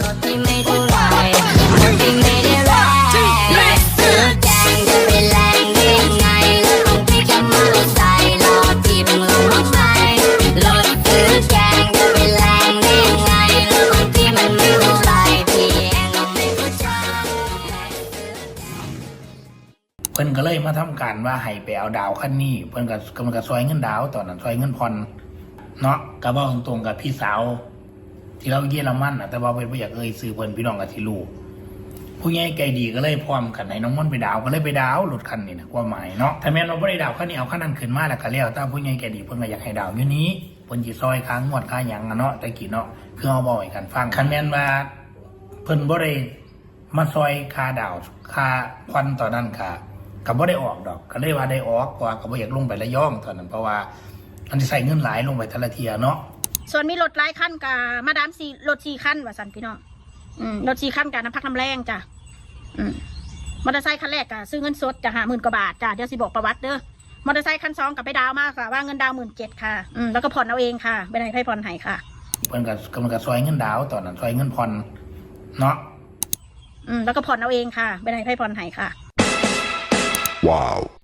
รถที่ไม่เท่าไหรรถที่ไม่ได้แรงซื้อแกงจะไปแรงได้ยังไงแล้วเอาพี่แค่มาใส่รอทิมลงมาไหมรถซื้อแกงจะไปแรงได้ยังไงแล้วเอาพี่มันไม่เท่าไหรพี่เองก็ไม่เข้าใจ เพิ่นก็เลยมาทำการว่าให้ไปเอาดาวคันนี้ เพิ่นก็กำลังจะซอยเงินดาวตอนนั้นซอยเงินผ่อนเนาะก็บอกตรงๆกับพี่สาว ที่เราเยอรมันนะแต่ว่าเพิ่นบ่อยากเอ่ยซื้อเพิ่นพี่น้องก็สิรู้ผู้ใหญ่ใจดีก็เลยพร้อมกันให้น้องม่อนไปดาวก็เลยไปดาวรถคันนี้นะความหมายเนาะถ้าแม่นเราบ่ได้ดาวคันนี้เอาคันนั้นขึ้นมาแล้วก็แล้วแต่ผู้ใหญ่ใจดีเพิ่นก็อยากให้ดาวอยู่นี้เพิ่นสิซอยค้างงวดค้าหยังอะเนาะแต่กี้เนาะคือเอาบ่ให้กันฟังคันแม่นว่าเพิ่นบ่ได้มาซอยคาดาวคาควันตอนนั้นค่ะก็บ่ได้ออกดอกก็เลยว่าได้ออกเพราะว่าก็บ่อยากลงไประยองตอนนั้นเพราะว่าอันที่ใส่เงินหลายลงไปแต่ละเทียเนาะ ส่วนมีรถหลายคันกับมาดามสี่รถสี่คันว่าสันพี่น้องอืมรถสี่คันกับน้ำพักน้ำแรงจ้ะอืมมอเตอร์ไซค์คันแรกกะซื้อเงินสดจะหาหมื่นกว่าบาทจ้ะเดี๋ยวสิบอกประวัติเด้อมอเตอร์ไซค์คันสองกับไปดาวน์มากค่ะ ว่าเงินดาวหมื่นเจ็ดค่ะอืมแล้วก็ผ่อนเอาเองค่ะไม่ได้ให้ผ่อนให้ค่ะเพิ่นก็กำลังจะซอยเงินดาวตอนนั้นซอยเงินผ่อนเนาะอืมแล้วก็ผ่อนเอาเองค่ะไม่ได้ให้ผ่อนให้ค่ะ Wow.